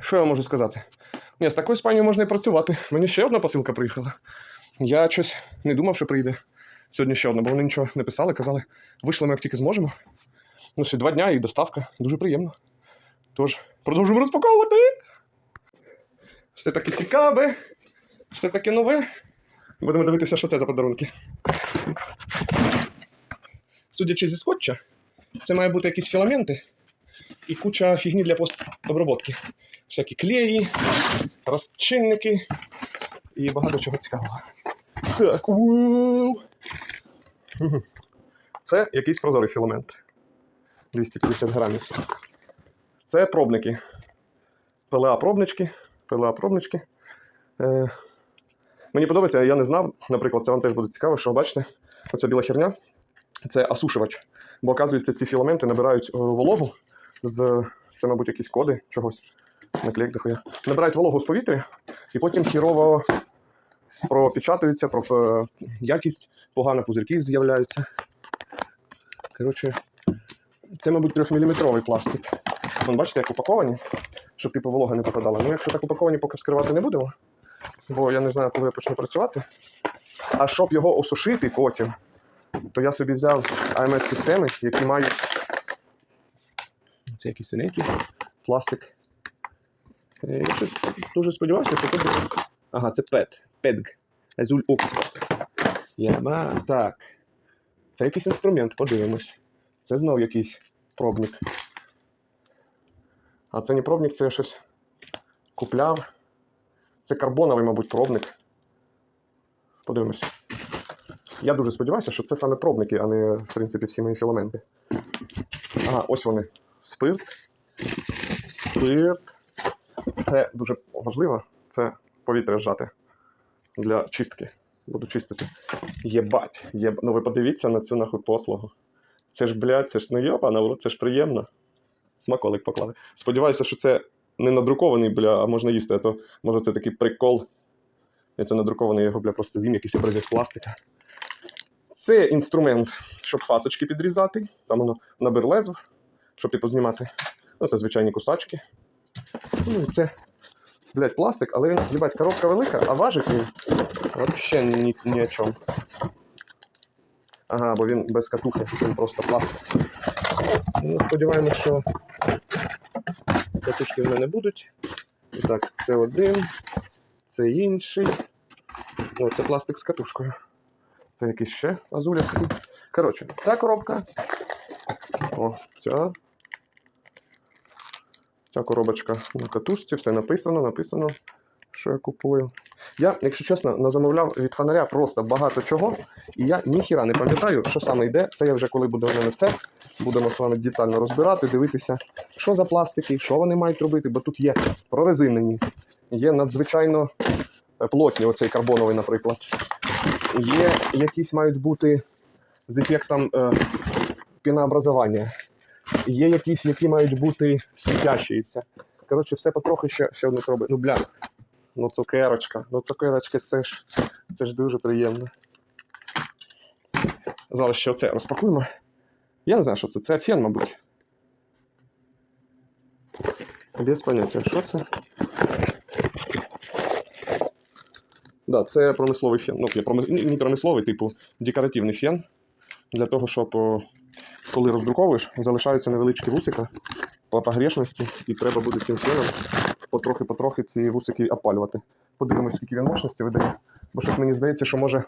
що я можу сказати? Ні, з такою спальнею можна і працювати. Мені ще одна посилка приїхала. Я щось не думав, що прийде сьогодні ще одна, бо вони нічого не писали, казали, вийшлемо, як тільки зможемо. Ну, ще два дня і доставка. Дуже приємно. Тож, продовжуємо розпаковувати. Все таки цікаве, все таки нове. Будемо дивитися, що це за подарунки. Судячи зі скотча, це має бути якісь філаменти і куча фігні для постоброботки. Всякі клеї, розчинники і багато чого цікавого. Так, вау! Це якийсь прозорий філамент. 250 грамів. Це пробники. ПЛА-пробнички. ПЛА-пробнички. Е, мені подобається, я не знав, наприклад, це вам теж буде цікаво, що бачите, оця біла херня це осушувач. Бо, оказується, ці філаменти набирають е, вологу з. Це, мабуть, якісь коди чогось. Наклейк дохуя. Набирають вологу з повітря і потім хірово пропечатуються, про е, якість, погано пузирки з'являються. Коротше, це, мабуть, 3-мм пластик. Вон, бачите, як упаковані, щоб типу волога не попадала. Ну, якщо так упаковані, поки вскривати не будемо, бо я не знаю, коли я почну працювати. А щоб його осушити потім, то я собі взяв з АМС-системи, які мають. Це якісь синенький пластик. Е, Я щось дуже сподівався, що тут. буде- Ага, це PET. PEDG. Azul Oxford. Яма. Так. Це якийсь інструмент, подивимось. Це знов якийсь пробник. А це не пробник, це я щось купляв. Це карбоновий, мабуть, пробник. Подивимось. Я дуже сподіваюся, що це саме пробники, а не, в принципі, всі мої філаменти. Ага, ось вони. Спирт. Спирт. Це дуже важливо. Це повітря зжати для чистки. Буду чистити. Єбать. Єб... Ну ви подивіться на цю нахуй послугу. Це ж, блядь, це ж ну йопа, в це ж приємно. Смаколик поклали. Сподіваюся, що це не надрукований, бля, а можна їсти, а то може це такий прикол. Я це надрукований, я його, бля, просто з'їм якийсь образець пластика. Це інструмент, щоб фасочки підрізати. Там воно на берлезу, щоб типу знімати. Ну, це звичайні кусачки. Ну, це, блядь, пластик, але він, їбать, коробка велика, а важить він взагалі ні, ні о чому. Ага, бо він без катухи, він просто пластик. Ну, сподіваємося, що катушки в мене будуть. Так, це один, це інший. О, це пластик з катушкою. Це якийсь ще азулівський. Коротше, ця коробка. О, ця. Ця коробочка на катушці, все написано, написано, що я купую. Я, якщо чесно, назамовляв від фонаря просто багато чого, і я ніхіра не пам'ятаю, що саме йде. Це я вже коли в мене це, будемо з вами детально розбирати, дивитися, що за пластики, що вони мають робити, бо тут є прорезинені, є надзвичайно е, плотні, оцей карбоновий, наприклад. Є якісь мають бути з ефектом е, пінообразування. Є якісь, які мають бути світящіся. Коротше, все потрохи ще, ще одне робить. Ну, бля, ну цукерочка. Ну, цукерочка, це ж, це ж дуже приємно. Зараз ще оце розпакуємо. Я не знаю, що це. Це фен, мабуть. Без поняття, що це? Да, це промисловий фен. Ну, не промисловий, типу декоративний фен. Для того, щоб коли роздруковуєш, залишаються невеличкі вусика по погрешності, і треба буде цим феном потрохи-потрохи ці вусики опалювати. Подивимось, скільки він мощності видає. Бо щось мені здається, що може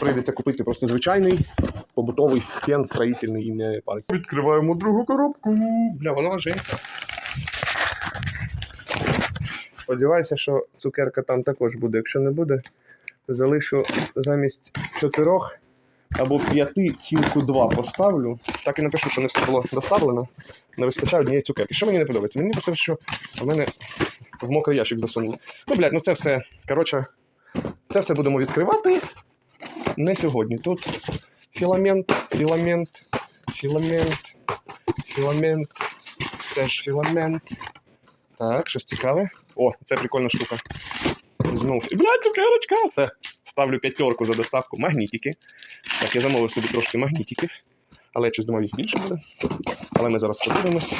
прийдеться купити просто звичайний побутовий фен строїтельний і не парить. Відкриваємо другу коробку. Бля, вона важенька. Сподіваюся, що цукерка там також буде. Якщо не буде, залишу замість чотирьох або п'яти цілку два поставлю. Так і напишу, що не все було доставлено. Не вистачає однієї цукерки. Що мені не подобається? Мені подобається, що в мене в мокрий ящик засунули. Ну, блядь, ну це все. Коротше, це все будемо відкривати не сьогодні. Тут філамент, філамент, філамент, філамент, теж філамент. Так, щось цікаве. О, це прикольна штука. Знов. Блядь, цукерочка! Все. Ставлю п'ятерку за доставку магнітики. Так, я замовив собі трошки магнітиків. Але я щось думав, їх більше буде. Але ми зараз подивимось.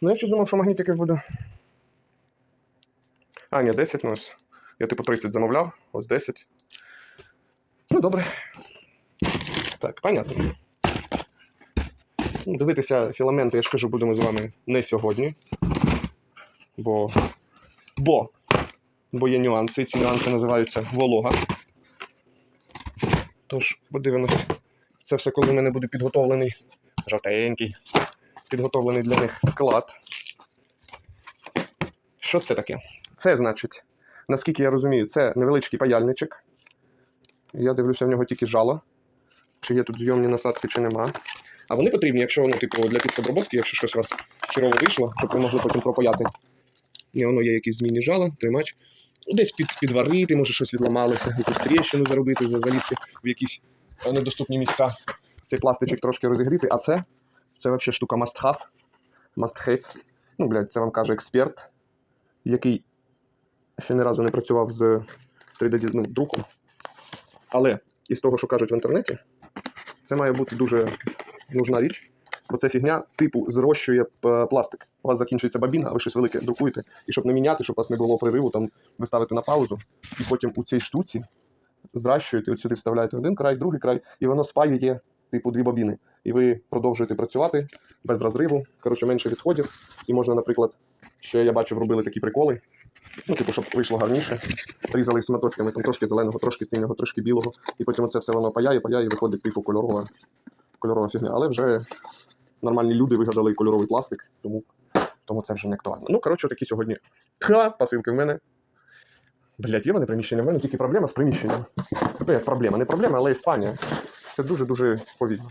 Ну, я щось думав, що магнітиків буде. А, ні, 10 ну ось. Я типу 30 замовляв, ось 10. Ну, добре. Так, понятно. Ну, Дивитися філаменти, я ж кажу, будемо з вами не сьогодні. Бо. Бо. Бо є нюанси. Ці нюанси називаються волога. Тож, подивимось. Це все, коли в мене буде підготовлений жовтенький, підготовлений для них склад. Що це таке? Це значить, наскільки я розумію, це невеличкий паяльничок. Я дивлюся в нього тільки жало. Чи є тут зйомні насадки, чи нема. А вони потрібні, якщо ну, типу, для підсоброботки, якщо щось у вас хірово вийшло, щоб ви могли потім пропаяти. І воно є якісь змінні жала, тримач. Десь під, підварити, може щось відламалося, якусь тріщину заробити, залізти в якісь е, недоступні місця. Цей пластичок трошки розігріти, а це, це взагалі штука must have. Must have. Ну, блядь, це вам каже експерт, який ще ні разу не працював з 3D ну, друком. Але із того, що кажуть в інтернеті, це має бути дуже нужна річ, бо це фігня типу зрощує пластик. У вас закінчується бабіна, а ви щось велике друкуєте. І щоб не міняти, щоб у вас не було пририву, там ви ставите на паузу, і потім у цій штуці зращуєте, от сюди вставляєте один край, другий край, і воно спаює типу дві бабіни. І ви продовжуєте працювати без розриву, коротше, менше відходів. І можна, наприклад, ще я бачив, робили такі приколи. Ну, типу, щоб вийшло гарніше. Різали шматочками там трошки зеленого, трошки синього, трошки білого. І потім це все воно паяє, паяє, і виходить типу кольорова, кольорова фігня. Але вже нормальні люди вигадали кольоровий пластик, тому, тому це вже не актуально. Ну, коротше, такі сьогодні Ха, посилки в мене. Блять, є мене приміщення, в мене тільки проблема з приміщенням. Тобто, як проблема, не проблема, але Іспанія. Все дуже-дуже повільно.